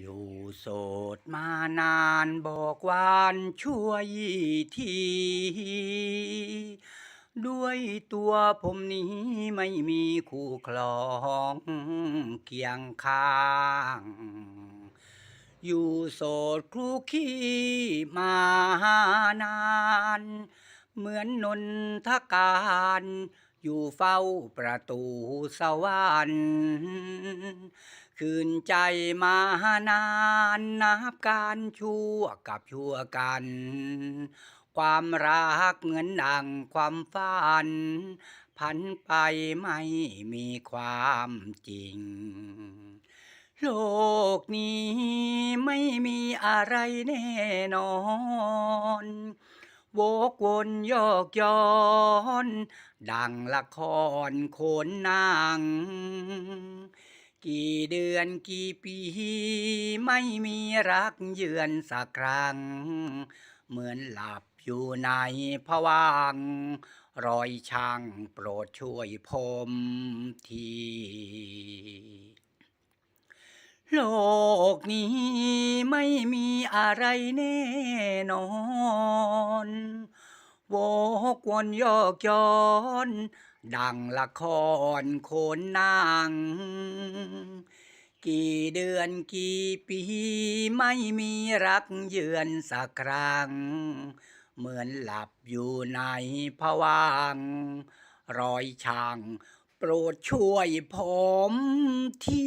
อยู่โสดมานานบอกวานช่วยที ด้วยตัวผมนี้ไม่มีคู่ครองเคียงข้าง อยู่โสดครูขี้มานาน เหมือนนนทการ อยู่เฝ้าประตูสวรรค์ คืนใจมานานนับการชั่วกับชั่วกัน ความรักเหมือนดังความฝัน พันไปไม่มีความจริง โลกนี้ไม่มีอะไรแน่นอนโวกวนยอกย้อน ดังละครโขนนาง กี่เดือนกี่ปี ไม่มีรักเยือนสักครั้ง เหมือนหลับอยู่ในผวังรอยช่างโปรดช่วยผมทีโลกนี้ไม่มีอะไรแน่นอน วกวนยอกย้อน ดังละครโขนนางกี่เดือนกี่ปีไม่มีรักเยือนสักครั้ง เหมือนหลับอยู่ในผวังรอยช่างโปรดช่วยผมที